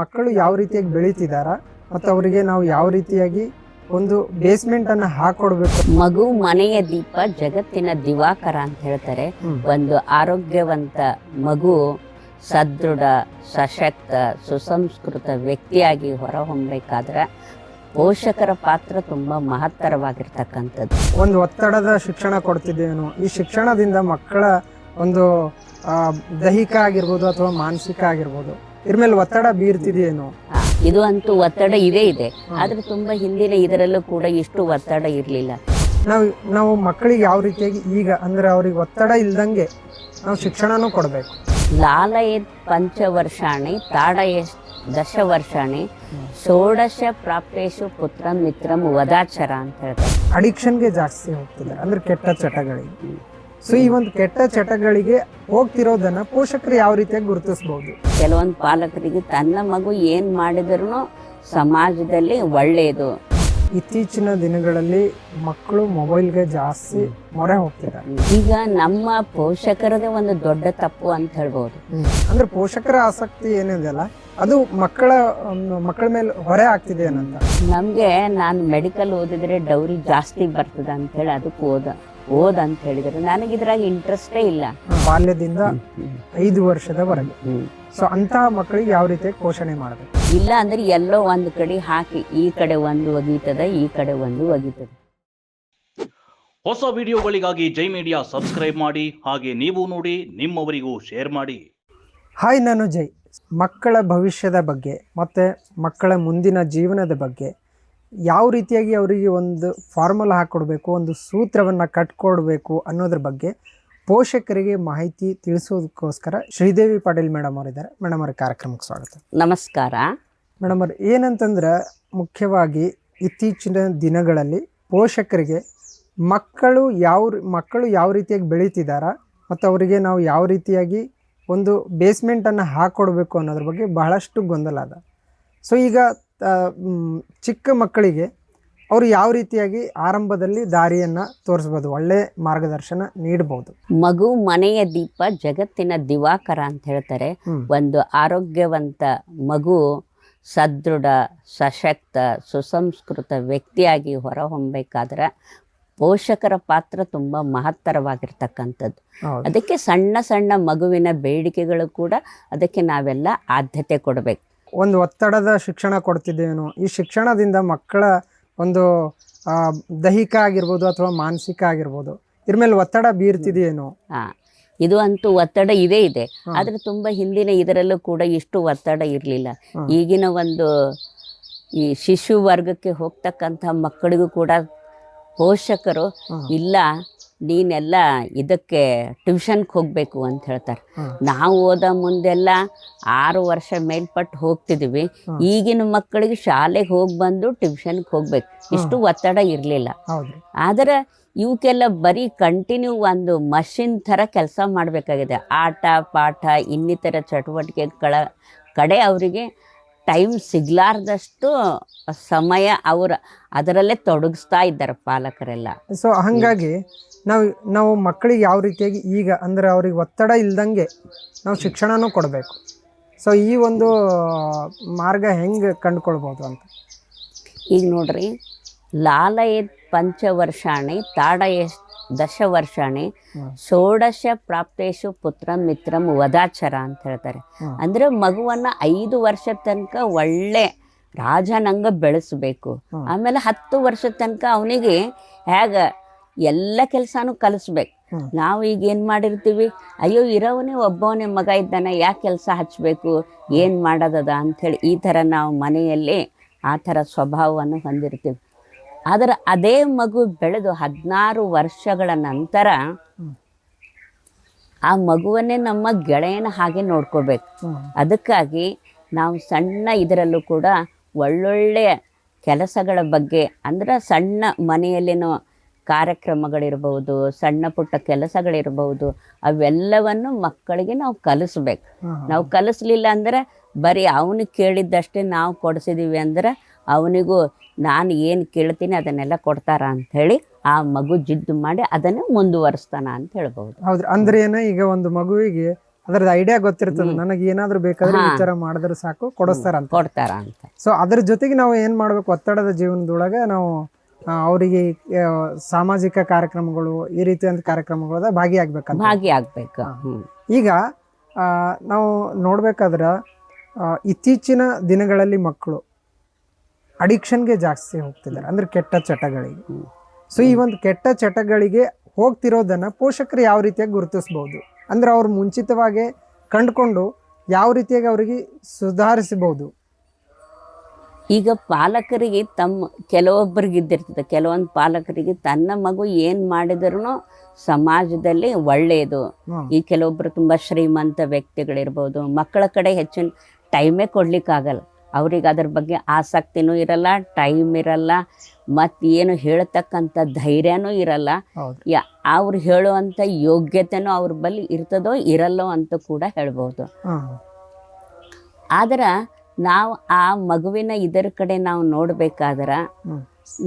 ಮಕ್ಕಳು ಯಾವ ರೀತಿಯಾಗಿ ಬೆಳೀತಿದಾರ? ಮತ್ತು ಅವರಿಗೆ ನಾವು ಯಾವ ರೀತಿಯಾಗಿ ಒಂದು ಬೇಸ್ಮೆಂಟ್ ಅನ್ನ ಹಾಕೊಡ್ಬೇಕು? ಮಗು ಮನೆಯ ದೀಪ ಜಗತ್ತಿನ ದಿವಾಕರ ಅಂತ ಹೇಳ್ತಾರೆ. ಒಂದು ಆರೋಗ್ಯವಂತ ಮಗು ಸದೃಢ ಸಶಕ್ತ ಸುಸಂಸ್ಕೃತ ವ್ಯಕ್ತಿಯಾಗಿ ಹೊರಹೊಮ್ಮಬೇಕಾದ್ರೆ ಪೋಷಕರ ಪಾತ್ರ ತುಂಬಾ ಮಹತ್ತರವಾಗಿರ್ತಕ್ಕಂಥದ್ದು. ಒಂದು ಒತ್ತಡದ ಶಿಕ್ಷಣ ಕೊಡ್ತಿದ್ದೇನು. ಈ ಶಿಕ್ಷಣದಿಂದ ಮಕ್ಕಳ ಒಂದು ದೈಹಿಕ ಆಗಿರ್ಬೋದು ಅಥವಾ ಮಾನಸಿಕ ಆಗಿರ್ಬೋದು. ಇದ್ರ ಮೇಲೆ ಒತ್ತಡ ಬೀರ್ತಿದೆಯೇನು? ಇದು ಅಂತೂ ಒತ್ತಡ ಇದೇ ಇದೆ. ಆದ್ರೆ ತುಂಬಾ ಹಿಂದಿನ ಇದರಲ್ಲೂ ಕೂಡ ಇಷ್ಟು ಒತ್ತಡ ಇರಲಿಲ್ಲ. ನಾವು ನಾವು ಮಕ್ಕಳಿಗೆ ಯಾವ ರೀತಿಯಾಗಿ ಈಗ ಅಂದ್ರೆ ಅವ್ರಿಗೆ ಒತ್ತಡ ಇಲ್ದಂಗೆ ನಾವು ಶಿಕ್ಷಣನೂ ಕೊಡಬೇಕು. ಲಾಲಯ ಪಂಚವರ್ಷಾಣಿ ತಾಡಯೇತ್ ದಶವರ್ಷಾಣಿ ಷೋಡಶ ಪ್ರಾಪ್ತೇಶು ಪುತ್ರ ಮಿತ್ರಂ ವದಾಚರ ಅಂತ ಹೇಳ್ತಾರೆ. ಅಡಿಕ್ಷನ್ಗೆ ಜಾಸ್ತಿ ಹೋಗ್ತಿದ್ದಾರೆ ಅಂದ್ರೆ ಕೆಟ್ಟ ಚಟಗಳಿಗೆ. ಸೊ ಈ ಒಂದು ಕೆಟ್ಟ ಚಟಗಳಿಗೆ ಹೋಗ್ತಿರೋದನ್ನ ಪೋಷಕರು ಯಾವ ರೀತಿಯಾಗಿ ಗುರುತಿಸಬಹುದು ಕೆಲವೊಂದು ಪಾಲಕರಿಗೆ ತನ್ನ ಮಗು ಏನ್ ಮಾಡಿದ್ರು ಸಮಾಜದಲ್ಲಿ ಒಳ್ಳೆಯದು ಇತ್ತೀಚಿನ ದಿನಗಳಲ್ಲಿ ಮಕ್ಕಳು ಮೊಬೈಲ್ಗೆ ಜಾಸ್ತಿ ಮೊರೆ ಹೋಗ್ತಿದ್ದಾರೆ. ಈಗ ನಮ್ಮ ಪೋಷಕರದೇ ಒಂದು ದೊಡ್ಡ ತಪ್ಪು ಅಂತ ಹೇಳ್ಬೋದು. ಅಂದ್ರೆ ಪೋಷಕರ ಆಸಕ್ತಿ ಏನಿದೆಯಲ್ಲ ಅದು ಮಕ್ಕಳ ಮಕ್ಕಳ ಮೇಲೆ ಹೊರೆ ಆಗ್ತಿದೆ ಏನಂತ? ನಮ್ಗೆ ನಾನು ಮೆಡಿಕಲ್ ಓದಿದ್ರೆ ಡೌರಿ ಜಾಸ್ತಿ ಬರ್ತದ ಅಂತ ಹೇಳಿ ಅದಕ್ಕೆ ಓದ. ಓದ್ ಅಂತ ಹೇಳಿದ್ರು ನನಗೆ ಇದ್ರಾಗ ಇಂಟ್ರೆಸ್ಟೇ ಇಲ್ಲ ಬಾಲ್ಯದಿಂದ ಐದು ವರ್ಷದವರೆಗೆ. ಸೊ ಅಂತ ಮಕ್ಕಳಿಗೆ ಯಾವ ರೀತಿ ಪೋಷಣೆ ಮಾಡಬೇಕು? ಇಲ್ಲ ಅಂದ್ರೆ ಎಲ್ಲೋ ಒಂದು ಕಡೆ ಹಾಕಿ ಈ ಕಡೆ ಒಂದು ಒಗೀತದ ಈ ಕಡೆ ಒಂದು ಒಗೀತದ. ಹೊಸ ವಿಡಿಯೋಗಳಿಗಾಗಿ ಜೈ ಮೀಡಿಯಾ ಸಬ್ಸ್ಕ್ರೈಬ್ ಮಾಡಿ ಹಾಗೆ ನೀವು ನೋಡಿ ನಿಮ್ಮವರಿಗೂ ಶೇರ್ ಮಾಡಿ. ಹಾಯ್ ನಾನು ಜೈ. ಮಕ್ಕಳ ಭವಿಷ್ಯದ ಬಗ್ಗೆ ಮತ್ತು ಮಕ್ಕಳ ಮುಂದಿನ ಜೀವನದ ಬಗ್ಗೆ ಯಾವ ರೀತಿಯಾಗಿ ಅವರಿಗೆ ಒಂದು ಫಾರ್ಮುಲಾ ಹಾಕ್ಕೊಡ್ಬೇಕು ಒಂದು ಸೂತ್ರವನ್ನು ಕಟ್ಕೊಡ್ಬೇಕು ಅನ್ನೋದ್ರ ಬಗ್ಗೆ ಪೋಷಕರಿಗೆ ಮಾಹಿತಿ ತಿಳಿಸೋದಕ್ಕೋಸ್ಕರ ಶ್ರೀದೇವಿ ಪಾಟೀಲ್ ಮೇಡಮ್ ಅವರಿದ್ದಾರೆ. ಮೇಡಮ್ ಅವ್ರ ಕಾರ್ಯಕ್ರಮಕ್ಕೆ ಸ್ವಾಗತ. ನಮಸ್ಕಾರ. ಮೇಡಮ್ ಅವ್ರು ಏನಂತಂದ್ರೆ ಮುಖ್ಯವಾಗಿ ಇತ್ತೀಚಿನ ದಿನಗಳಲ್ಲಿ ಪೋಷಕರಿಗೆ ಮಕ್ಕಳು ಯಾವ ಮಕ್ಕಳು ಯಾವ ರೀತಿಯಾಗಿ ಬೆಳೀತಿದ್ದಾರ ಮತ್ತು ಅವರಿಗೆ ನಾವು ಯಾವ ರೀತಿಯಾಗಿ ಒಂದು ಬೇಸ್ಮೆಂಟನ್ನು ಹಾಕ್ಕೊಡ್ಬೇಕು ಅನ್ನೋದ್ರ ಬಗ್ಗೆ ಬಹಳಷ್ಟು ಗೊಂದಲ ಅದ. ಸೊ ಈಗ ಚಿಕ್ಕ ಮಕ್ಕಳಿಗೆ ಅವರು ಯಾವ ರೀತಿಯಾಗಿ ಆರಂಭದಲ್ಲಿ ದಾರಿಯನ್ನು ತೋರಿಸ್ಬೋದು ಒಳ್ಳೆ ಮಾರ್ಗದರ್ಶನ ನೀಡಬಹುದು ಮಗು ಮನೆಯ ದೀಪ ಜಗತ್ತಿನ ದಿವಾಕರ ಅಂತ ಹೇಳ್ತಾರೆ. ಒಂದು ಆರೋಗ್ಯವಂತ ಮಗು ಸದೃಢ ಸಶಕ್ತ ಸುಸಂಸ್ಕೃತ ವ್ಯಕ್ತಿಯಾಗಿ ಹೊರಹೊಮ್ಮಬೇಕಾದ್ರೆ ಪೋಷಕರ ಪಾತ್ರ ತುಂಬ ಮಹತ್ತರವಾಗಿರ್ತಕ್ಕಂಥದ್ದು. ಅದಕ್ಕೆ ಸಣ್ಣ ಸಣ್ಣ ಮಗುವಿನ ಬೇಡಿಕೆಗಳು ಕೂಡ ಅದಕ್ಕೆ ನಾವೆಲ್ಲ ಆದ್ಯತೆ ಕೊಡಬೇಕು. ಒಂದು ಒತ್ತಡದ ಶಿಕ್ಷಣ ಕೊಡ್ತಿದ್ದೇನು ಈ ಶಿಕ್ಷಣದಿಂದ ಮಕ್ಕಳ ಒಂದು ದೈಹಿಕ ಆಗಿರ್ಬೋದು ಅಥವಾ ಮಾನಸಿಕ ಆಗಿರ್ಬೋದು ಇದ್ರ ಮೇಲೆ ಒತ್ತಡ ಬೀರ್ತಿದೆಯೇನೋ? ಇದು ಅಂತೂ ಒತ್ತಡ ಇದೇ ಇದೆ. ಆದರೆ ತುಂಬ ತುಂಬಾ ಹಿಂದಿನ ಇದರಲ್ಲೂ ಕೂಡ ಇಷ್ಟು ಒತ್ತಡ ಇರಲಿಲ್ಲ. ಈಗಿನ ಒಂದು ಈ ಶಿಶು ವರ್ಗಕ್ಕೆ ಹೋಗ್ತಕ್ಕಂಥ ಮಕ್ಕಳಿಗೂ ಕೂಡ ಪೋಷಕರು ಇಲ್ಲ. ನೀನೆಲ್ಲ ಇದಕ್ಕೆ ಟ್ಯೂಷನ್ಗೆ ಹೋಗಬೇಕು ಅಂತ ಹೇಳ್ತಾರೆ. ನಾವು ಓದ ಮುಂದೆಲ್ಲ ಆರು ವರ್ಷ ಮೇಲ್ಪಟ್ಟು ಹೋಗ್ತಿದ್ವಿ. ಈಗಿನ ಮಕ್ಕಳಿಗೆ ಶಾಲೆಗೆ ಹೋಗಿ ಬಂದು ಟ್ಯೂಷನ್ಗೆ ಹೋಗ್ಬೇಕು. ಇಷ್ಟು ಒತ್ತಡ ಇರಲಿಲ್ಲ. ಆದರೆ ಇವಕ್ಕೆಲ್ಲ ಬರೀ ಕಂಟಿನ್ಯೂ ಒಂದು ಮಷಿನ್ ಥರ ಕೆಲಸ ಮಾಡಬೇಕಾಗಿದೆ. ಆಟ ಪಾಠ ಇನ್ನಿತರ ಚಟುವಟಿಕೆಗಳ ಕಡೆ ಅವರಿಗೆ ಟೈಮ್ ಸಿಗ್ಲಾರ್ದಷ್ಟು ಸಮಯ ಅವರ ಅದರಲ್ಲೇ ತೊಡಗಿಸ್ತಾ ಇದ್ದಾರೆ ಪಾಲಕರೆಲ್ಲ. ಸೊ ಹಾಗಾಗಿ ನಾವು ನಾವು ಮಕ್ಕಳಿಗೆ ಯಾವ ರೀತಿಯಾಗಿ ಈಗ ಅಂದರೆ ಅವ್ರಿಗೆ ಒತ್ತಡ ಇಲ್ದಂಗೆ ನಾವು ಶಿಕ್ಷಣನೂ ಕೊಡಬೇಕು. ಸೊ ಈ ಒಂದು ಮಾರ್ಗ ಹೆಂಗೆ ಕಂಡುಕೊಳ್ಬೋದು ಅಂತ? ಈಗ ನೋಡ್ರಿ ಲಾಲಯ ಪಂಚವರ್ಷಾಣಿ ತಾಡಯೇತ್ ದಶವರ್ಷಾಣಿ. ಷೋಡಶ ಪ್ರಾಪ್ತೇಶು ಪುತ್ರ ಮಿತ್ರಂ ವದಾಚರ ಅಂತ ಹೇಳ್ತಾರೆ. ಅಂದ್ರೆ ಮಗುವನ್ನ ಐದು ವರ್ಷ ತನಕ ಒಳ್ಳೆ ರಾಜನಂಗ ಬೆಳೆಸಬೇಕು. ಆಮೇಲೆ ಹತ್ತು ವರ್ಷ ತನಕ ಅವನಿಗೆ ಹೇಗ ಎಲ್ಲ ಕೆಲಸನೂ ಕಲಿಸ್ಬೇಕು. ನಾವು ಈಗ ಏನು ಮಾಡಿರ್ತೀವಿ? ಅಯ್ಯೋ ಇರೋವನೇ ಒಬ್ಬವನೇ ಮಗ ಇದ್ದಾನೆ ಯಾಕೆ ಕೆಲಸ ಹಚ್ಚಬೇಕು ಏನು ಮಾಡೋದದ ಹೇಳಿ ಈ ಥರ ನಾವು ಮನೆಯಲ್ಲಿ ಆ ಥರ ಸ್ವಭಾವವನ್ನು ಹೊಂದಿರ್ತೀವಿ. ಆದರೆ ಅದೇ ಮಗು ಬೆಳೆದು ಹದಿನಾರು ವರ್ಷಗಳ ನಂತರ ಆ ಮಗುವನ್ನೇ ನಮ್ಮ ಗೆಳೆಯನ ಹಾಗೆ ನೋಡ್ಕೋಬೇಕು. ಅದಕ್ಕಾಗಿ ನಾವು ಸಣ್ಣ ಇದರಲ್ಲೂ ಕೂಡ ಒಳ್ಳೊಳ್ಳೆಯ ಕೆಲಸಗಳ ಬಗ್ಗೆ ಅಂದ್ರೆ ಸಣ್ಣ ಮನೆಯಲ್ಲಿನ ಕಾರ್ಯಕ್ರಮಗಳಿರ್ಬೋದು ಸಣ್ಣ ಪುಟ್ಟ ಕೆಲಸಗಳಿರ್ಬೋದು ಅವೆಲ್ಲವನ್ನು ಮಕ್ಕಳಿಗೆ ನಾವು ಕಲಿಸ್ಬೇಕು. ನಾವು ಕಲಿಸ್ಲಿಲ್ಲ ಅಂದ್ರೆ ಬರೀ ಅವನು ಕೇಳಿದ್ದಷ್ಟೇ ನಾವು ಕೊಡಿಸಿದೀವಿ ಅಂದ್ರೆ ಅವನಿಗೂ ನಾನು ಏನು ಕೇಳ್ತೀನಿ ಅದನ್ನೆಲ್ಲ ಕೊಡ್ತಾರ ಅಂಥೇಳಿ ಆ ಮಗು ಜಿದ್ದು ಮಾಡಿ ಅದನ್ನೇ ಮುಂದುವರಿಸ್ತಾನ ಅಂತ ಹೇಳ್ಬೋದು ಹೌದು ಅಂದ್ರೆ ಏನ ಈಗ ಒಂದು ಮಗುವಿಗೆ ಅದರದ ಐಡಿಯಾ ಗೊತ್ತಿರ್ತದೆ. ನನಗೆ ಏನಾದ್ರು ಬೇಕಾದ್ರೆ ವಿಚಾರ ಮಾಡಿದ್ರೆ ಸಾಕು ಕೊಡಿಸ್ತಾರಂತ ಕೊಡ್ತಾರ ಅಂತ. ಸೊ ಅದ್ರ ಜೊತೆಗೆ ನಾವು ಏನು ಮಾಡಬೇಕು? ಒತ್ತಡದ ಜೀವನದೊಳಗೆ ನಾವು ಅವರಿಗೆ ಸಾಮಾಜಿಕ ಕಾರ್ಯಕ್ರಮಗಳು ಈ ರೀತಿಯಾದ ಕಾರ್ಯಕ್ರಮಗಳ ಭಾಗಿಯಾಗಬೇಕಂತ. ಭಾಗಿಯಾಗ್ಬೇಕು. ಈಗ ಆ, ನಾವು ನೋಡ್ಬೇಕಾದ್ರ ಇತ್ತೀಚಿನ ದಿನಗಳಲ್ಲಿ ಮಕ್ಕಳು ಅಡಿಕ್ಷನ್ಗೆ ಜಾಸ್ತಿ ಹೋಗ್ತಿದ್ದಾರೆ. ಅಂದ್ರೆ ಕೆಟ್ಟ ಚಟಗಳಿಗೆ. ಸೊ ಈ ಒಂದು ಕೆಟ್ಟ ಚಟಗಳಿಗೆ ಹೋಗ್ತಿರೋದನ್ನ ಪೋಷಕರು ಯಾವ ರೀತಿಯಾಗಿ ಗುರುತಿಸ್ಬೋದು? ಅಂದ್ರೆ ಅವ್ರು ಮುಂಚಿತವಾಗಿ ಕಂಡುಕೊಂಡು ಯಾವ ರೀತಿಯಾಗಿ ಅವರಿಗೆ ಸುಧಾರಿಸಬಹುದು ಈಗ ಪಾಲಕರಿಗೆ ತಮ್ಮ ಕೆಲವೊಬ್ಬರಿಗೆ ಇದ್ದಿರ್ತದೆ. ಕೆಲವೊಂದು ಪಾಲಕರಿಗೆ ತನ್ನ ಮಗು ಏನು ಮಾಡಿದ್ರು ಸಮಾಜದಲ್ಲಿ ಒಳ್ಳೆಯದು. ಈ ಕೆಲವೊಬ್ಬರು ತುಂಬ ಶ್ರೀಮಂತ ವ್ಯಕ್ತಿಗಳಿರ್ಬೋದು. ಮಕ್ಕಳ ಕಡೆ ಹೆಚ್ಚಿನ ಟೈಮೇ ಕೊಡ್ಲಿಕ್ಕಾಗಲ್ಲ. ಅವ್ರಿಗೆ ಅದ್ರ ಬಗ್ಗೆ ಆಸಕ್ತಿನೂ ಇರಲ್ಲ ಟೈಮ್ ಇರಲ್ಲ ಮತ್ತು ಏನು ಹೇಳ್ತಕ್ಕಂಥ ಧೈರ್ಯನೂ ಇರಲ್ಲ. ಯಾ ಅವ್ರು ಹೇಳುವಂಥ ಯೋಗ್ಯತೆನೂ ಅವ್ರ ಬಳಿ ಇರ್ತದೋ ಇರಲ್ಲೋ ಅಂತ ಕೂಡ ಹೇಳ್ಬೋದು. ಆದ್ರ ನಾವು ಆ ಮಗುವಿನ ಇದರ ಕಡೆ ನಾವು ನೋಡ್ಬೇಕಾದ್ರೆ.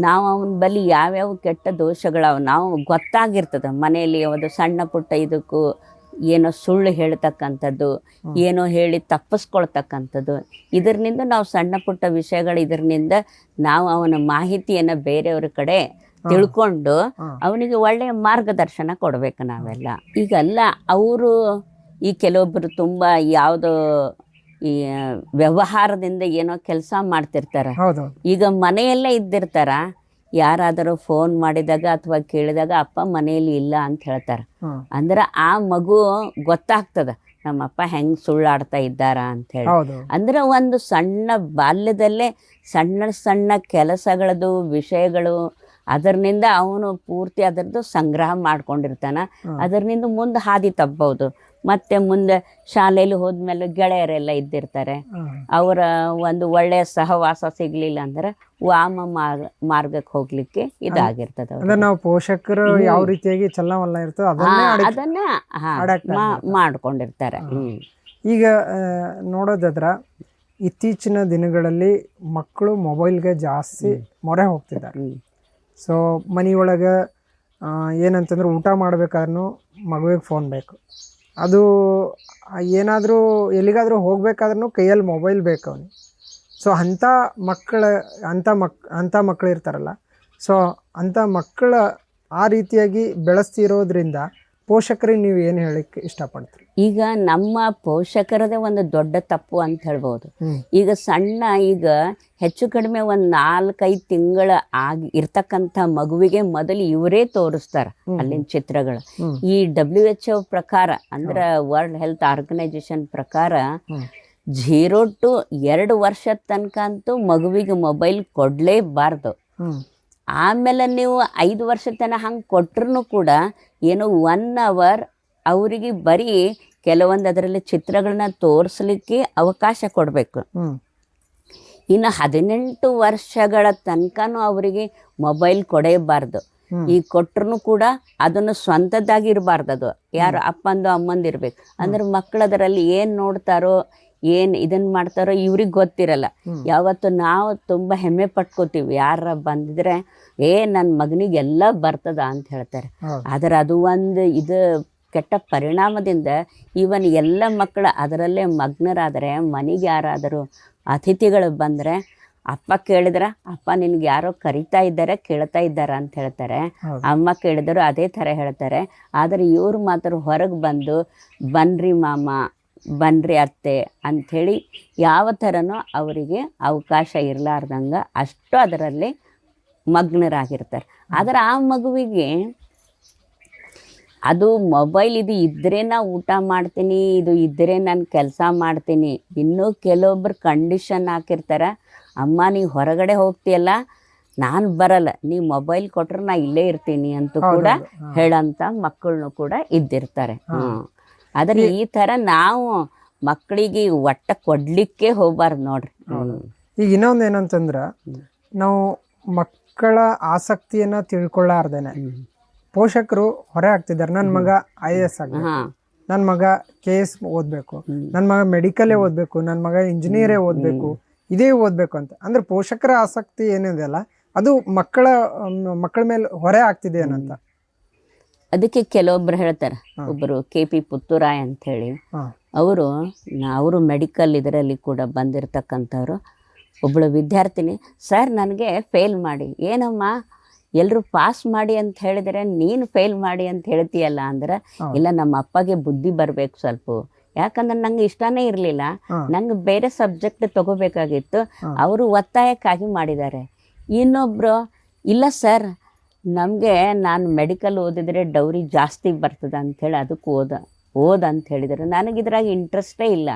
ನಾವು ಅವನ ಬಳಿ ಯಾವ್ಯಾವ ಕೆಟ್ಟ ದೋಷಗಳವ ನಾವು ಗೊತ್ತಾಗಿರ್ತದೆ ಮನೆಯಲ್ಲಿ ಒಂದು ಸಣ್ಣ ಪುಟ್ಟ ಇದಕ್ಕೂ ಏನೋ ಸುಳ್ಳು ಹೇಳ್ತಕ್ಕಂಥದ್ದು ಏನೋ ಹೇಳಿ ತಪ್ಪಿಸ್ಕೊಳ್ತಕ್ಕಂಥದ್ದು. ಇದರಿಂದ ನಾವು ಸಣ್ಣ ಪುಟ್ಟ ವಿಷಯಗಳು ಇದರಿಂದ ನಾವು ಅವನ ಮಾಹಿತಿಯನ್ನು ಬೇರೆಯವ್ರ ಕಡೆ ತಿಳ್ಕೊಂಡು ಅವನಿಗೆ ಒಳ್ಳೆಯ ಮಾರ್ಗದರ್ಶನ ಕೊಡಬೇಕು ನಾವೆಲ್ಲ. ಈಗಲ್ಲ ಅವರು ಈ ಕೆಲವೊಬ್ಬರು ತುಂಬ ಯಾವುದೋ ಈ ವ್ಯವಹಾರದಿಂದ ಏನೋ ಕೆಲಸ ಮಾಡ್ತಿರ್ತಾರೆ. ಈಗ ಮನೆಯಲ್ಲೇ ಇದ್ದಿರ್ತಾರ ಯಾರಾದರೂ ಫೋನ್ ಮಾಡಿದಾಗ ಅಥವಾ ಕೇಳಿದಾಗ ಅಪ್ಪ ಮನೆಯಲ್ಲಿ ಇಲ್ಲ ಅಂತ ಹೇಳ್ತಾರೆ. ಅಂದ್ರೆ ಆ ಮಗು ಗೊತ್ತಾಗ್ತದ ನಮ್ಮಪ್ಪ ಹೆಂಗ್ ಸುಳ್ಳಾಡ್ತಾ ಇದ್ದಾರ ಅಂತ ಹೇಳಿ. ಅಂದ್ರೆ ಒಂದು ಸಣ್ಣ ಬಾಲ್ಯದಲ್ಲೇ ಸಣ್ಣ ಸಣ್ಣ ಕೆಲಸಗಳದು ವಿಷಯಗಳು ಅದರಿಂದ ಅವನು ಪೂರ್ತಿ ಅದರದ್ದು ಸಂಗ್ರಹ ಮಾಡ್ಕೊಂಡಿರ್ತಾನ. ಅದರಿಂದ ಮುಂದೆ ಹಾದಿ ತಪ್ಪಬಹುದು ಮತ್ತೆ ಮುಂದೆ ಶಾಲೆಯಲ್ಲಿ ಹೋದ್ಮೇಲೆ ಗೆಳೆಯರೆಲ್ಲ ಇದ್ದಿರ್ತಾರೆ. ಅವರ ಒಂದು ಒಳ್ಳೆಯ ಸಹವಾಸ ಸಿಗ್ಲಿಲ್ಲ ಅಂದ್ರೆ ವಾಮ ಮಾರ್ಗ ಮಾರ್ಗಕ್ಕೆ ಹೋಗ್ಲಿಕ್ಕೆ ಇದಾಗಿರ್ತದೆ ನಾವು ಪೋಷಕರು ಯಾವ ರೀತಿಯಾಗಿ ಇರ್ತದೆ ಅದನ್ನೇ ಮಾಡ್ಕೊಂಡಿರ್ತಾರೆ. ಈಗ ನೋಡೋದಾದ್ರ ಇತ್ತೀಚಿನ ದಿನಗಳಲ್ಲಿ ಮಕ್ಕಳು ಮೊಬೈಲ್ಗೆ ಜಾಸ್ತಿ ಮೊರೆ ಹೋಗ್ತಿದ್ದಾರೆ. ಸೊ ಮನೆಯೊಳಗೆ ಏನಂತಂದ್ರೆ ಊಟ ಮಾಡ್ಬೇಕಾದ್ರೂ ಮಗುವಿಗೆ ಫೋನ್ ಬೇಕು. ಅದು, ಏನಾದರೂ, ಎಲ್ಲಿಗಾದರೂ ಹೋಗ್ಬೇಕಾದ್ರೂ ಕೈಯಲ್ಲಿ ಮೊಬೈಲ್ ಬೇಕು ಅವನಿಗೆ. ಸೊ ಅಂಥ ಮಕ್ಕಳ, ಅಂಥ ಮಕ್, ಅಂಥ ಮಕ್ಕಳು ಇರ್ತಾರಲ್ಲ. ಸೊ ಅಂಥ ಮಕ್ಕಳ ಆ ರೀತಿಯಾಗಿ ಬೆಳೆಸ್ತಿರೋದ್ರಿಂದ ಪೋಷಕರಿಗೆ ನೀವು ಏನು ಹೇಳಕ್ಕೆ ಇಷ್ಟಪಡ್ತೀರಿ? ಈಗ ನಮ್ಮ ಪೋಷಕರದೇ ಒಂದು ದೊಡ್ಡ ತಪ್ಪು ಅಂತ ಹೇಳ್ಬೋದು. ಈಗ ಸಣ್ಣ ಈಗ ಹೆಚ್ಚು ಕಡಿಮೆ ಒಂದು ನಾಲ್ಕೈದು ತಿಂಗಳ ಆಗಿ ಇರ್ತಕ್ಕಂಥ ಮಗುವಿಗೆ ಮೊದಲು ಇವರೇ ತೋರಿಸ್ತಾರೆ. ಅಲ್ಲಿನ ಚಿತ್ರಗಳು. ಈ ಡಬ್ಲ್ಯೂ ಎಚ್ ಒ ಪ್ರಕಾರ ಅಂದ್ರೆ ವರ್ಲ್ಡ್ ಹೆಲ್ತ್ ಆರ್ಗನೈಜೇಷನ್ ಪ್ರಕಾರ. ಝೀರೋ ಟು ಎರಡು ವರ್ಷದ ತನಕ ಅಂತೂ ಮಗುವಿಗೆ ಮೊಬೈಲ್ ಕೊಡಲೇಬಾರ್ದು. ಆಮೇಲೆ ನೀವು ಐದು ವರ್ಷ ತನಕ ಹಂಗೆ ಕೊಟ್ರು ಕೂಡ ಏನೋ ಒನ್ ಅವರ್ ಅವರಿಗೆ ಬರೀ ಕೆಲವೊಂದು ಅದರಲ್ಲಿ ಚಿತ್ರಗಳನ್ನ ತೋರಿಸ್ಲಿಕ್ಕೆ ಅವಕಾಶ ಕೊಡಬೇಕು. ಇನ್ನು ಹದಿನೆಂಟು ವರ್ಷಗಳ ತನಕನೂ ಅವರಿಗೆ ಮೊಬೈಲ್ ಕೊಡೆಯಬಾರ್ದು ಈ ಕೊಟ್ಟರು ಕೂಡ ಅದನ್ನು ಸ್ವಂತದ್ದಾಗಿ ಇರಬಾರ್ದು ಅದು. ಯಾರು ಅಪ್ಪಂದು ಅಮ್ಮಂದಿರ್ಬೇಕು. ಅಂದ್ರೆ ಮಕ್ಕಳು ಅದರಲ್ಲಿ ಏನು ನೋಡ್ತಾರೋ ಏನು ಇದನ್ನ ಮಾಡ್ತಾರೋ ಇವ್ರಿಗೆ ಗೊತ್ತಿರಲ್ಲ. ಯಾವತ್ತು ನಾವು ತುಂಬಾ ಹೆಮ್ಮೆ ಪಟ್ಕೋತೀವಿ. ಯಾರ ಬಂದಿದ್ರೆ ಏ ನನ್ನ ಮಗನಿಗೆ ಎಲ್ಲ ಬರ್ತದ ಅಂತ ಹೇಳ್ತಾರೆ. ಆದ್ರೆ ಅದು ಒಂದು ಇದು ಕೆಟ್ಟ ಪರಿಣಾಮದಿಂದ ಈವನ್ ಎಲ್ಲ ಮಕ್ಕಳು ಅದರಲ್ಲೇ ಮಗ್ನರಾದರೆ ಮನೆಗೆ ಯಾರಾದರೂ ಅತಿಥಿಗಳು ಬಂದರೆ ಅಪ್ಪ ಕೇಳಿದ್ರೆ ಅಪ್ಪ ನಿನ್ಗೆ ಯಾರೋ ಕರಿತಾ ಇದ್ದಾರೆ ಕೇಳ್ತಾ ಇದ್ದಾರೆ? ಅಂತ ಹೇಳ್ತಾರೆ. ಅಮ್ಮ ಕೇಳಿದ್ರು ಅದೇ ಥರ ಹೇಳ್ತಾರೆ. ಆದರೆ ಇವ್ರು ಮಾತ್ರ ಹೊರಗೆ ಬಂದು ಬನ್ರಿ ಮಾಮ ಬನ್ರಿ ಅತ್ತೆ ಅಂಥೇಳಿ ಯಾವ ಥರನೂ ಅವರಿಗೆ ಅವಕಾಶ ಇರಲಾರ್ದಂಗೆ ಅಷ್ಟು ಅದರಲ್ಲಿ ಮಗ್ನರಾಗಿರ್ತಾರೆ. ಆದರೆ ಆ ಮಗುವಿಗೆ ಅದು ಮೊಬೈಲ್ ಇದು ಇದ್ರೆ ನಾ ಊಟ ಮಾಡ್ತೀನಿ ಇದು ಇದ್ರೆ ನಾನು ಕೆಲಸ ಮಾಡ್ತೀನಿ ಇನ್ನೂ ಕೆಲವೊಬ್ರು ಕಂಡೀಷನ್ ಹಾಕಿರ್ತಾರೆ ಅಮ್ಮ ನೀವು ಹೊರಗಡೆ ಹೋಗ್ತೀಯಲ್ಲ ನಾನು ಬರಲ್ಲ ನೀ ಮೊಬೈಲ್ ಕೊಟ್ರೆ ನಾ ಇಲ್ಲೇ ಇರ್ತೀನಿ ಅಂತ ಕೂಡ. ಹೇಳಂತ ಮಕ್ಕಳನ್ನು ಕೂಡ ಇದ್ದಿರ್ತಾರೆ ಆದ್ರೆ ಆದರೆ ಈ ತರ ನಾವು ಮಕ್ಕಳಿಗೆ ಒಟ್ಟ ಕೊಡ್ಲಿಕ್ಕೆ ಹೋಗ್ಬಾರ್ದು ನೋಡ್ರಿ. ಈಗ ಇನ್ನೊಂದು ಏನಂತಂದ್ರೆ. ನಾವು ಮಕ್ಕಳ ಆಸಕ್ತಿಯನ್ನ ತಿಳ್ಕೊಳ್ಳಾರ್ದೇನೆ. ಪೋಷಕರು ಹೊರೆ ಆಗ್ತಿದ್ದಾರೆ. ನನ್ನ ಮಗ ಐ ಎ ಎಸ್ ಆಗ ನನ್ನ ಮಗ ಕೆ ಎಸ್ ಓದ್ಬೇಕು. ನನ್ನ ಮಗ ಮೆಡಿಕಲೇ ಓದ್ಬೇಕು. ನನ್ನ ಮಗ ಇಂಜಿನಿಯರೇ ಓದ್ಬೇಕು. ಇದೇ ಓದ್ಬೇಕು ಅಂತ. ಅಂದ್ರೆ ಪೋಷಕರ ಆಸಕ್ತಿ ಏನಿದೆ ಅಲ್ಲ ಅದು ಮಕ್ಕಳ ಮಕ್ಕಳ ಮೇಲೆ ಹೊರೆ ಆಗ್ತಿದೆ ಏನಂತ. ಅದಕ್ಕೆ ಕೆಲವೊಬ್ರು ಹೇಳ್ತಾರೆ. ಒಬ್ಬರು ಕೆ ಪಿ ಪುತ್ತೂರಾಯ್ ಅಂತ ಹೇಳಿ ಅವರು ಅವರು ಮೆಡಿಕಲ್ ಇದರಲ್ಲಿ ಕೂಡ ಬಂದಿರತಕ್ಕಂಥವ್ರು. ಒಬ್ಬಳು ವಿದ್ಯಾರ್ಥಿನಿ ಸರ್ ನನಗೆ ಫೇಲ್ ಮಾಡಿ. ಏನಮ್ಮ? ಎಲ್ಲರೂ ಪಾಸ್ ಮಾಡಿ ಅಂತ ಹೇಳಿದರೆ ನೀನು ಫೇಲ್ ಮಾಡಿ ಅಂತ ಹೇಳ್ತೀಯಲ್ಲ ಅಂದ್ರೆ. ಇಲ್ಲ ನಮ್ಮ ಅಪ್ಪಗೆ ಬುದ್ಧಿ ಬರಬೇಕು ಸ್ವಲ್ಪ. ಯಾಕಂದ್ರೆ ನಂಗೆ ಇಷ್ಟನೇ ಇರಲಿಲ್ಲ. ನಂಗೆ ಬೇರೆ ಸಬ್ಜೆಕ್ಟ್ ತಗೋಬೇಕಾಗಿತ್ತು. ಅವರು ಒತ್ತಾಯಕ್ಕಾಗಿ ಮಾಡಿದ್ದಾರೆ. ಇನ್ನೊಬ್ರು ಇಲ್ಲ ಸರ್ ನಮಗೆ ನಾನು ಮೆಡಿಕಲ್ ಓದಿದರೆ ಡೌರಿ ಜಾಸ್ತಿ ಬರ್ತದೆ ಅಂಥೇಳಿ ಅದಕ್ಕೆ ಓದ ಓದ ಅಂತ ಹೇಳಿದರು. ನನಗೆ ಇದ್ರಾಗ ಇಂಟ್ರೆಸ್ಟೇ ಇಲ್ಲ.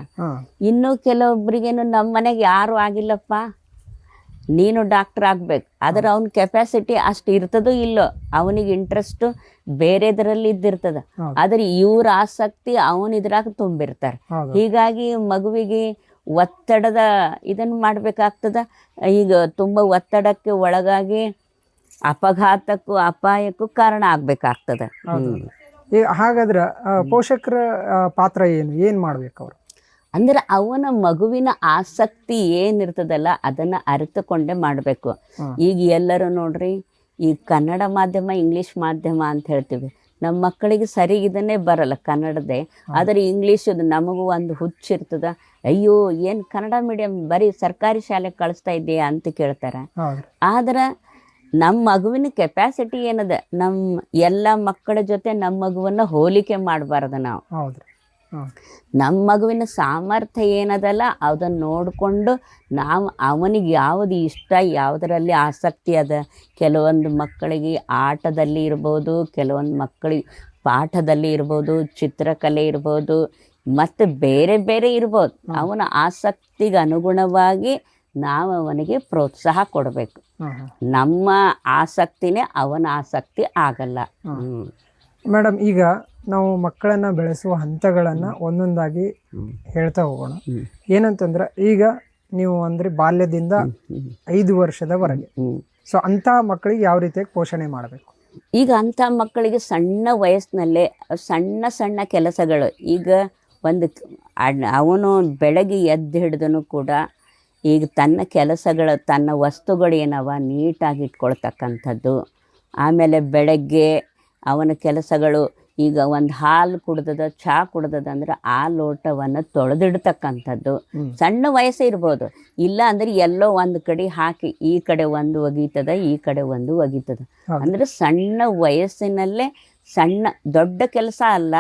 ಇನ್ನು ಕೆಲವೊಬ್ರಿಗೇನು ನಮ್ಮ ಮನೆಗೆ ಯಾರು ಆಗಿಲ್ಲಪ್ಪ. ನೀನು ಡಾಕ್ಟರ್ ಆಗ್ಬೇಕು. ಆದ್ರೆ ಅವನ ಕೆಪಾಸಿಟಿ ಅಷ್ಟು ಇರ್ತದೋ ಇಲ್ಲೋ ಅವನಿಗೆ ಇಂಟ್ರೆಸ್ಟ್ ಬೇರೆದರಲ್ಲಿ ಇದ್ದಿರ್ತದ. ಆದ್ರೆ ಇವ್ರ ಆಸಕ್ತಿ ಅವನ ಇದ್ರಾಗ ತುಂಬಿರ್ತಾರೆ. ಹೀಗಾಗಿ ಮಗುವಿಗೆ ಒತ್ತಡದ ಇದನ್ನು ಮಾಡಬೇಕಾಗ್ತದ. ಈಗ ತುಂಬ ಒತ್ತಡಕ್ಕೆ ಒಳಗಾಗಿ ಅಪಘಾತಕ್ಕೂ ಅಪಾಯಕ್ಕೂ ಕಾರಣ ಆಗ್ಬೇಕಾಗ್ತದ. ಈಗ ಹಾಗಾದ್ರೆ ಪೋಷಕರ ಪಾತ್ರ ಏನು? ಏನು ಮಾಡ್ಬೇಕು ಅವರು? ಅಂದ್ರೆ ಅವನ ಮಗುವಿನ ಆಸಕ್ತಿ ಏನಿರ್ತದಲ್ಲ ಅದನ್ನ ಅರಿತುಕೊಂಡೇ ಮಾಡಬೇಕು. ಈಗ ಎಲ್ಲರೂ ನೋಡ್ರಿ ಈ ಕನ್ನಡ ಮಾಧ್ಯಮ ಇಂಗ್ಲಿಷ್ ಮಾಧ್ಯಮ ಅಂತ ಹೇಳ್ತೀವಿ. ನಮ್ಮ ಮಕ್ಕಳಿಗೆ ಸರಿ ಇದನ್ನೇ ಬರಲ್ಲ ಕನ್ನಡದೇ. ಆದರೆ ಇಂಗ್ಲೀಷದು ನಮಗೂ ಒಂದು ಹುಚ್ಚಿರ್ತದ ಅಯ್ಯೋ ಏನು ಕನ್ನಡ ಮೀಡಿಯಂ ಬರೀ ಸರ್ಕಾರಿ ಶಾಲೆಗೆ ಕಳಿಸ್ತಾ ಇದೆಯಾ ಅಂತ ಕೇಳ್ತಾರೆ. ಆದರೆ ನಮ್ಮ ಮಗುವಿನ ಕೆಪಾಸಿಟಿ ಏನದ? ನಮ್ಮ ಎಲ್ಲ ಮಕ್ಕಳ ಜೊತೆ ನಮ್ಮ ಮಗುವನ್ನ ಹೋಲಿಕೆ ಮಾಡಬಾರ್ದು ನಾವು. ನಮ್ಮ ಮಗುವಿನ ಸಾಮರ್ಥ್ಯ ಏನದಲ್ಲ ಅದನ್ನು ನೋಡಿಕೊಂಡು ನಾವು ಅವನಿಗೆ ಯಾವುದು ಇಷ್ಟ ಯಾವುದರಲ್ಲಿ ಆಸಕ್ತಿ ಅದ. ಕೆಲವೊಂದು ಮಕ್ಕಳಿಗೆ ಆಟದಲ್ಲಿ ಇರ್ಬೋದು ಕೆಲವೊಂದು ಮಕ್ಕಳಿಗೆ ಪಾಠದಲ್ಲಿ ಇರ್ಬೋದು ಚಿತ್ರಕಲೆ ಇರ್ಬೋದು ಮತ್ತು ಬೇರೆ ಬೇರೆ ಇರ್ಬೋದು. ಅವನ ಆಸಕ್ತಿಗೆ ಅನುಗುಣವಾಗಿ ನಾವು ಅವನಿಗೆ ಪ್ರೋತ್ಸಾಹ ಕೊಡಬೇಕು. ನಮ್ಮ ಆಸಕ್ತಿನೇ ಅವನ ಆಸಕ್ತಿ ಆಗಲ್ಲ. ಮೇಡಮ್ ಈಗ ನಾವು ಮಕ್ಕಳನ್ನ ಬೆಳೆಸುವ ಹಂತಗಳನ್ನು ಒಂದೊಂದಾಗಿ ಹೇಳ್ತಾ ಹೋಗೋಣ. ಏನಂತಂದ್ರೆ ಈಗ ನೀವು ಅಂದ್ರೆ ಬಾಲ್ಯದಿಂದ. ಐದು ವರ್ಷದವರೆಗೆ. ಸೊ ಅಂಥ ಮಕ್ಕಳಿಗೆ ಯಾವ ರೀತಿಯಾಗಿ ಪೋಷಣೆ ಮಾಡಬೇಕು? ಈಗ ಅಂಥ ಮಕ್ಕಳಿಗೆ ಸಣ್ಣ ವಯಸ್ಸಿನಲ್ಲೇ ಸಣ್ಣ ಸಣ್ಣ ಕೆಲಸಗಳು. ಈಗ ಒಂದು ಅಡ್- ಅವನು ಬೆಳಗ್ಗೆ ಎದ್ದು ಹಿಡಿದನು ಕೂಡ ಈಗ ತನ್ನ ಕೆಲಸಗಳು ತನ್ನ ವಸ್ತುಗಳು ಏನವ ನೀಟಾಗಿ ಇಟ್ಕೊಳ್ತಕ್ಕಂಥದ್ದು. ಆಮೇಲೆ ಬೆಳಗ್ಗೆ ಅವನ ಕೆಲಸಗಳು ಈಗ ಒಂದು ಹಾಲು ಕುಡ್ದದ ಚಹಾ ಕುಡ್ದದ ಅಂದ್ರೆ ಆ ಲೋಟವನ್ನು ತೊಳೆದಿಡ್ತಕ್ಕಂಥದ್ದು. ಸಣ್ಣ ವಯಸ್ಸೇ ಇರ್ಬೋದು. ಇಲ್ಲ ಅಂದ್ರೆ ಎಲ್ಲೋ ಒಂದು ಕಡೆ ಹಾಕಿ ಈ ಕಡೆ ಒಂದು ಒಗೀತದ ಈ ಕಡೆ ಒಂದು ಒಗೀತದ. ಅಂದ್ರೆ ಸಣ್ಣ ವಯಸ್ಸಿನಲ್ಲೇ ಸಣ್ಣ ದೊಡ್ಡ ಕೆಲಸ ಅಲ್ಲ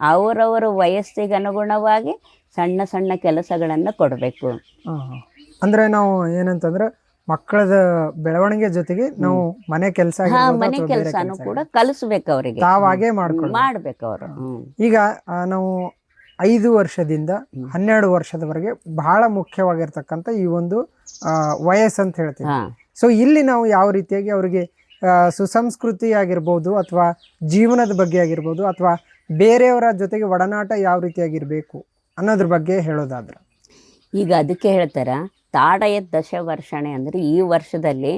ಅವರವರ ವಯಸ್ಸಿಗೆ ಅನುಗುಣವಾಗಿ ಸಣ್ಣ ಸಣ್ಣ ಕೆಲಸಗಳನ್ನು ಕೊಡಬೇಕು. ಅಂದರೆ ನಾವು ಏನಂತಂದ್ರೆ ಮಕ್ಕಳದ ಬೆಳವಣಿಗೆ ಜೊತೆಗೆ ನಾವು ಮನೆ ಕೆಲಸ ಮನೆ ಕೆಲಸನೂ ಕೂಡ ಕಲಿಸ್ಬೇಕು ಅವರಿಗೆ. ತಾವಾಗೇ ಮಾಡ್ಬೇಕು ಅವರು. ಈಗ ನಾವು ಐದು ವರ್ಷದಿಂದ. ಹನ್ನೆರಡು ವರ್ಷದವರೆಗೆ ಬಹಳ ಮುಖ್ಯವಾಗಿರ್ತಕ್ಕಂಥ ಈ ಒಂದು ವಯಸ್ ವಯಸ್ಸು ಅಂತ ಹೇಳ್ತೀವಿ. ಸೊ ಇಲ್ಲಿ ನಾವು ಯಾವ ರೀತಿಯಾಗಿ ಅವರಿಗೆ ಸುಸಂಸ್ಕೃತಿ ಆಗಿರ್ಬೋದು ಅಥವಾ ಜೀವನದ ಬಗ್ಗೆ ಆಗಿರ್ಬೋದು ಅಥವಾ ಬೇರೆಯವರ ಜೊತೆಗೆ ಒಡನಾಟ ಯಾವ ರೀತಿಯಾಗಿರಬೇಕು ಅನ್ನೋದ್ರ ಬಗ್ಗೆ ಹೇಳೋದಾದ್ರೆ. ಈಗ ಅದಕ್ಕೆ ಹೇಳ್ತಾರ ತಾಡಯ ದಶವರ್ಷಣೆ ಅಂದರೆ ಈ ವರ್ಷದಲ್ಲಿ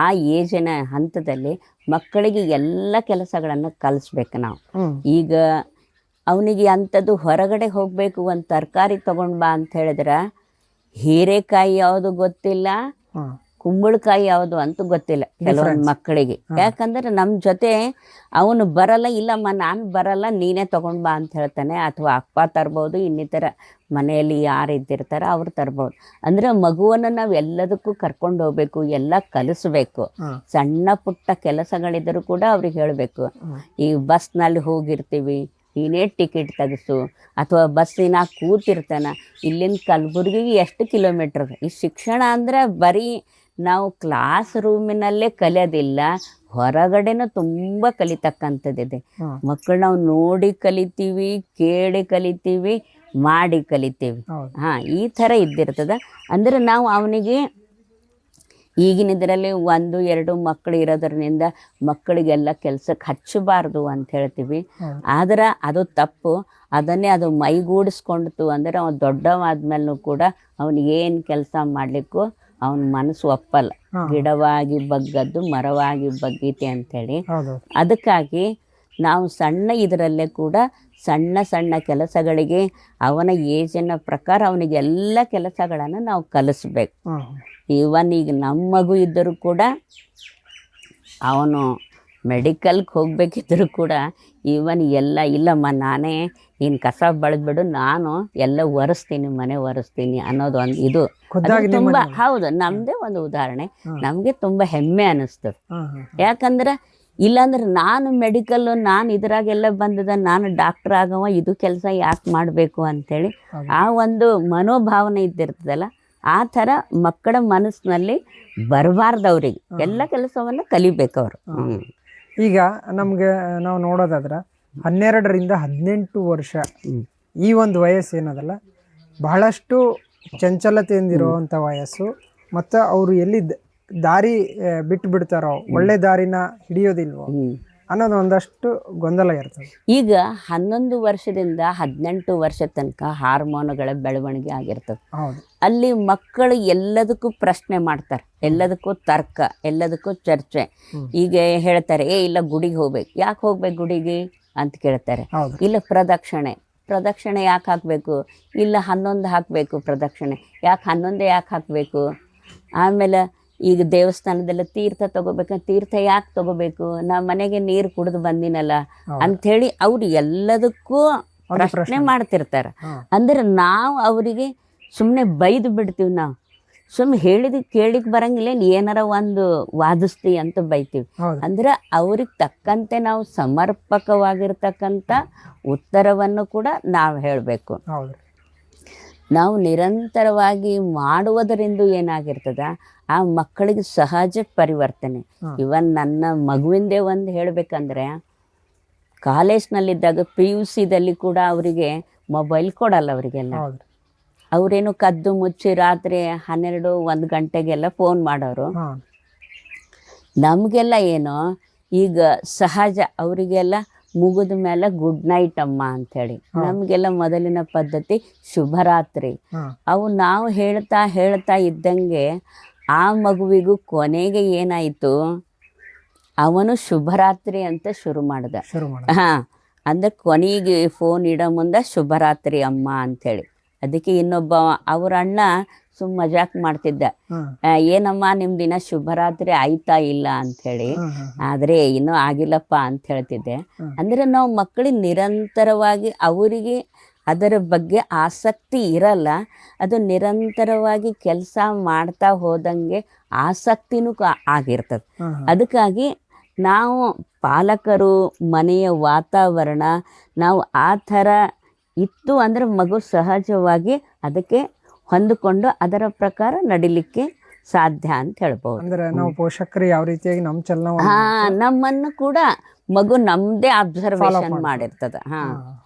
ಆ ಏಜಿನ ಹಂತದಲ್ಲಿ ಮಕ್ಕಳಿಗೆ ಎಲ್ಲ ಕೆಲಸಗಳನ್ನು ಕಲಿಸ್ಬೇಕು ನಾವು. ಈಗ ಅವನಿಗೆ ಅಂಥದ್ದು ಹೊರಗಡೆ ಹೋಗಬೇಕು ಒಂದು ತರಕಾರಿ ತಗೊಂಡ್ಬಾ ಬಾ ಅಂತ ಹೇಳಿದ್ರೆ ಹೀರೆಕಾಯಿ ಯಾವುದು ಗೊತ್ತಿಲ್ಲ. ಕುಂಬಳಕಾಯಿ ಯಾವುದು ಅಂತೂ ಗೊತ್ತಿಲ್ಲ ಕೆಲವೊಂದು. ಮಕ್ಕಳಿಗೆ. ಯಾಕಂದ್ರೆ ನಮ್ಮ ಜೊತೆ ಅವನು ಬರಲ್ಲ ಇಲ್ಲಮ್ಮ ನಾನು ಬರಲ್ಲ ನೀನೇ ತಗೊಂಡ್ ಬಾ ಅಂತ ಹೇಳ್ತಾನೆ. ಅಥವಾ ಅಪ್ಪ ತರ್ಬೋದು ಇನ್ನಿತರ ಮನೆಯಲ್ಲಿ ಯಾರು ಇದ್ದಿರ್ತಾರ ಅವ್ರು ತರ್ಬೋದು. ಅಂದ್ರೆ ಮಗುವನ್ನು ನಾವು ಎಲ್ಲದಕ್ಕೂ ಕರ್ಕೊಂಡು ಹೋಗ್ಬೇಕು ಎಲ್ಲ ಕಲಿಸ್ಬೇಕು. ಸಣ್ಣ ಪುಟ್ಟ ಕೆಲಸಗಳಿದ್ದರೂ ಕೂಡ ಅವ್ರಿಗೆ ಹೇಳಬೇಕು. ಈ ಬಸ್ನಲ್ಲಿ ಹೋಗಿರ್ತೀವಿ ನೀನೇ ಟಿಕೆಟ್ ತೆಗೆಸು ಅಥವಾ ಬಸ್ಸಿನ ಕೂತಿರ್ತಾನ ಇಲ್ಲಿಂದ ಕಲಬುರ್ಗಿಗೆ ಎಷ್ಟು ಕಿಲೋಮೀಟ್ರ್? ಈ ಶಿಕ್ಷಣ ಅಂದ್ರೆ ಬರೀ ನಾವು ಕ್ಲಾಸ್ ರೂಮಿನಲ್ಲೇ ಕಲಿಯೋದಿಲ್ಲ ಹೊರಗಡೆನೂ ತುಂಬ ಕಲಿತಕ್ಕಂಥದ್ದಿದೆ. ಮಕ್ಕಳು ನಾವು ನೋಡಿ ಕಲಿತೀವಿ ಕೇಳಿ ಕಲಿತೀವಿ ಮಾಡಿ ಕಲಿತೀವಿ. ಹಾ ಈ ಥರ ಇದ್ದಿರ್ತದ. ಅಂದ್ರೆ ನಾವು ಅವನಿಗೆ ಈಗಿನ ಇದರಲ್ಲಿ ಒಂದು ಎರಡು ಮಕ್ಕಳು ಇರೋದ್ರಿಂದ ಮಕ್ಕಳಿಗೆಲ್ಲ ಕೆಲಸಕ್ಕೆ ಹಚ್ಚಬಾರ್ದು ಅಂತ ಹೇಳ್ತೀವಿ. ಆದ್ರೆ ಅದು ತಪ್ಪು. ಅದನ್ನೇ ಅದು ಮೈಗೂಡಿಸ್ಕೊಂಡಿತು ಅಂದರೆ ಅವನು ದೊಡ್ಡವಾದ್ಮೇಲೂ ಕೂಡ ಅವನಿಗೆ ಏನು ಕೆಲಸ ಮಾಡಲಿಕ್ಕೂ ಅವನ ಮನಸ್ಸು ಒಪ್ಪಲ್ಲ. ಗಿಡವಾಗಿ ಬಗ್ಗದ್ದು ಮರವಾಗಿ ಬಗ್ಗೀತೆ ಅಂತೇಳಿ. ಅದಕ್ಕಾಗಿ ನಾವು ಸಣ್ಣ ಇದರಲ್ಲೇ ಕೂಡ ಸಣ್ಣ ಸಣ್ಣ ಕೆಲಸಗಳಿಗೆ ಅವನ ಏಜಿನ ಪ್ರಕಾರ ಅವನಿಗೆ ಎಲ್ಲ ಕೆಲಸಗಳನ್ನು ನಾವು ಕಲಿಸ್ಬೇಕು. ಈವನ್ ಈಗ ನಮ್ಮ ಮಗು ಇದ್ದರೂ ಕೂಡ ಅವನು ಮೆಡಿಕಲ್ಗೆ ಹೋಗಬೇಕಿದ್ದರೂ ಕೂಡ ಈವನ್ ಎಲ್ಲ ಇಲ್ಲಮ್ಮ ನಾನೇ ನೀನು ಕಸ ಬಳದ್ಬಿಡು ನಾನು ಎಲ್ಲ ಒರೆಸ್ತೀನಿ ಮನೆ ಒರೆಸ್ತೀನಿ ಅನ್ನೋದು ಒಂದು ಇದು. ತುಂಬಾ ಹೌದು ನಮ್ದೇ ಒಂದು ಉದಾಹರಣೆ. ನಮ್ಗೆ ತುಂಬಾ ಹೆಮ್ಮೆ ಅನಿಸ್ತದ. ಯಾಕಂದ್ರೆ ಇಲ್ಲಾಂದ್ರೆ ನಾನು ಮೆಡಿಕಲ್ ನಾನು ಇದ್ರಾಗೆಲ್ಲ ಬಂದದ ನಾನು ಡಾಕ್ಟರ್ ಆಗವ ಇದು ಕೆಲಸ ಯಾಕೆ ಮಾಡಬೇಕು ಹೌದು. ಆ ಒಂದು ಮನೋಭಾವನೆ ಇದ್ದಿರ್ತದಲ್ಲ ಆ ಥರ ಮಕ್ಕಳ ಮನಸ್ಸಿನಲ್ಲಿ ಬರಬಾರ್ದು ಅವ್ರಿಗೆ ಎಲ್ಲ ಕೆಲಸವನ್ನು ಕಲಿಬೇಕು ಅವರು ಹ್ಮ್. ಈಗ ನಮ್ಗೆ ನಾವು ನೋಡೋದಾದ್ರೆ ಹನ್ನೆರಡರಿಂದ ಹದಿನೆಂಟು ವರ್ಷ ಈ ಒಂದು ವಯಸ್ಸು ಏನದಲ್ಲ ಬಹಳಷ್ಟು ಚಂಚಲತೆಯಿಂದಿರುವಂಥ ವಯಸ್ಸು ಮತ್ತು ಅವರು ಎಲ್ಲಿ ದಾರಿ ಬಿಟ್ಟು ಬಿಡ್ತಾರೋ ಒಳ್ಳೆ ದಾರಿನ ಹಿಡಿಯೋದಿಲ್ವೋ. ಅನ್ನೋದು ಒಂದಷ್ಟು ಗೊಂದಲ ಇರ್ತದೆ. ಈಗ ಹನ್ನೊಂದು ವರ್ಷದಿಂದ ಹದಿನೆಂಟು ವರ್ಷ ತನಕ ಹಾರ್ಮೋನುಗಳ ಬೆಳವಣಿಗೆ ಆಗಿರ್ತದೆ. ಹೌದು. ಅಲ್ಲಿ ಮಕ್ಕಳು ಎಲ್ಲದಕ್ಕೂ ಪ್ರಶ್ನೆ ಮಾಡ್ತಾರೆ ಎಲ್ಲದಕ್ಕೂ ತರ್ಕ ಎಲ್ಲದಕ್ಕೂ ಚರ್ಚೆ. ಈಗ ಹೇಳ್ತಾರೆ ಏ ಇಲ್ಲ ಗುಡಿಗೆ ಹೋಗ್ಬೇಕು. ಯಾಕೆ ಹೋಗ್ಬೇಕು ಗುಡಿಗೆ? ಅಂತ ಕೇಳ್ತಾರೆ. ಇಲ್ಲ ಪ್ರದಕ್ಷಿಣೆ. ಪ್ರದಕ್ಷಿಣೆ ಯಾಕೆ ಹಾಕಬೇಕು? ಇಲ್ಲ ಹನ್ನೊಂದು ಹಾಕಬೇಕು ಪ್ರದಕ್ಷಿಣೆ. ಯಾಕೆ ಹನ್ನೊಂದೇ ಯಾಕೆ ಹಾಕಬೇಕು? ಆಮೇಲೆ ಈಗ ದೇವಸ್ಥಾನದಲ್ಲ ತೀರ್ಥ ತಗೋಬೇಕಂತ ತೀರ್ಥ ಯಾಕೆ ತಗೋಬೇಕು? ನಾ ಮನೆಗೆ ನೀರು ಕುಡಿದು ಬಂದಿನಲ್ಲ ಅಂತ ಅಂಥೇಳಿ ಅವ್ರು ಎಲ್ಲದಕ್ಕೂ ಪ್ರಶ್ನೆ ಮಾಡ್ತಿರ್ತಾರ. ಅಂದ್ರೆ ನಾವು ಅವರಿಗೆ ಸುಮ್ಮನೆ ಬೈದು ಬಿಡ್ತೀವಿ ನಾವು. ಸುಮ್ಮನೆ ಹೇಳಿದ ಕೇಳಿಕ್ ಬರಂಗಿಲ್ಲ ಏನಾರ ಒಂದು ವಾದಿಸ್ತಿ ಅಂತ ಬೈತೀವಿ. ಅಂದ್ರೆ ಅವ್ರಿಗೆ ತಕ್ಕಂತೆ ನಾವು ಸಮರ್ಪಕವಾಗಿರ್ತಕ್ಕಂಥ ಉತ್ತರವನ್ನು ಕೂಡ ನಾವು ಹೇಳಬೇಕು. ನಾವು ನಿರಂತರವಾಗಿ ಮಾಡುವುದರಿಂದ ಏನಾಗಿರ್ತದ? ಆ ಮಕ್ಕಳಿಗೆ ಸಹಜ ಪರಿವರ್ತನೆ. ಇವನ್ ನನ್ನ ಮಗುವಿಂದೇ ಒಂದು ಹೇಳಬೇಕಂದ್ರೆ ಕಾಲೇಜ್ನಲ್ಲಿದ್ದಾಗ ಪಿ ಯು ಸಿದಲ್ಲಿ ಕೂಡ ಅವರಿಗೆ ಮೊಬೈಲ್ ಕೊಡಲ್ಲ ಅವರಿಗೆಲ್ಲ. ಅವರೇನು ಕದ್ದು ಮುಚ್ಚಿ ರಾತ್ರಿ ಹನ್ನೆರಡು ಒಂದು ಗಂಟೆಗೆಲ್ಲ ಫೋನ್ ಮಾಡೋರು. ನಮಗೆಲ್ಲ ಏನು? ಈಗ ಸಹಜ ಅವರಿಗೆಲ್ಲ ಮುಗಿದ ಮೇಲೆ ಗುಡ್ ನೈಟ್ ಅಮ್ಮ ಅಂತ ಹೇಳಿ ನಮಗೆಲ್ಲ ಮೊದಲಿನ ಪದ್ಧತಿ ಶುಭರಾತ್ರಿ. ಅವು ನಾವು ಹೇಳ್ತಾ ಹೇಳ್ತಾ ಇದ್ದಂಗೆ ಆ ಮಗುವಿಗೂ ಕೊನೆಗೆ ಏನಾಯಿತು? ಅವನು ಶುಭರಾತ್ರಿ ಅಂತ ಶುರು ಮಾಡ್ದ. ಶುರು ಮಾಡೋದು. ಹಾ. ಅಂದ್ರೆ ಕೊನೆಗೆ ಫೋನ್ ಇಡೋ ಮುಂದೆ ಶುಭರಾತ್ರಿ ಅಮ್ಮ ಅಂತೇಳಿ ಅದಕ್ಕೆ ಇನ್ನೊಬ್ಬ ಅವ್ರ ಅಣ್ಣ ಸುಮ್ಮ ಮಜಾಕ್ ಮಾಡ್ತಿದ್ದ. ಏನಮ್ಮ ನಿಮ್ ದಿನ ಶುಭರಾತ್ರಿ ಆಯ್ತಾ ಇಲ್ಲ ಅಂತ ಹೇಳಿ ಆದ್ರೆ ಏನು ಇನ್ನೂ ಆಗಿಲ್ಲಪ್ಪ ಅಂತ ಹೇಳ್ತಿದ್ದೆ. ಅಂದ್ರೆ ನಾವು ಮಕ್ಕಳಿಗೆ ನಿರಂತರವಾಗಿ ಅವರಿಗೆ ಅದರ ಬಗ್ಗೆ ಆಸಕ್ತಿ ಇರಲ್ಲ. ಅದು ನಿರಂತರವಾಗಿ ಕೆಲಸ ಮಾಡ್ತಾ ಹೋದಂಗೆ ಆಸಕ್ತಿನೂ ಆಗಿರ್ತದೆ. ಅದಕ್ಕಾಗಿ ನಾವು ಪಾಲಕರು ಮನೆಯ ವಾತಾವರಣ ನಾವು ಆ ಥರ ಇತ್ತು ಅಂದ್ರೆ ಮಗು ಸಹಜವಾಗಿ ಅದಕ್ಕೆ ಹೊಂದಿಕೊಂಡು ಅದರ ಪ್ರಕಾರ ನಡಿಲಿಕ್ಕೆ ಸಾಧ್ಯ ಅಂತ ಹೇಳ್ಬೋದು. ಅಂದ್ರೆ ನಾವು ಪೋಷಕರು ಯಾವ ರೀತಿಯಾಗಿ ನಮ್ಮ ಚಲನ ಹಾ ನಮ್ಮನ್ನು ಕೂಡ ಮಗು ನಮ್ದೇ ಅಬ್ಸರ್ವೇಷನ್ ಮಾಡಿರ್ತದ. ಹಾ. ಹಾ.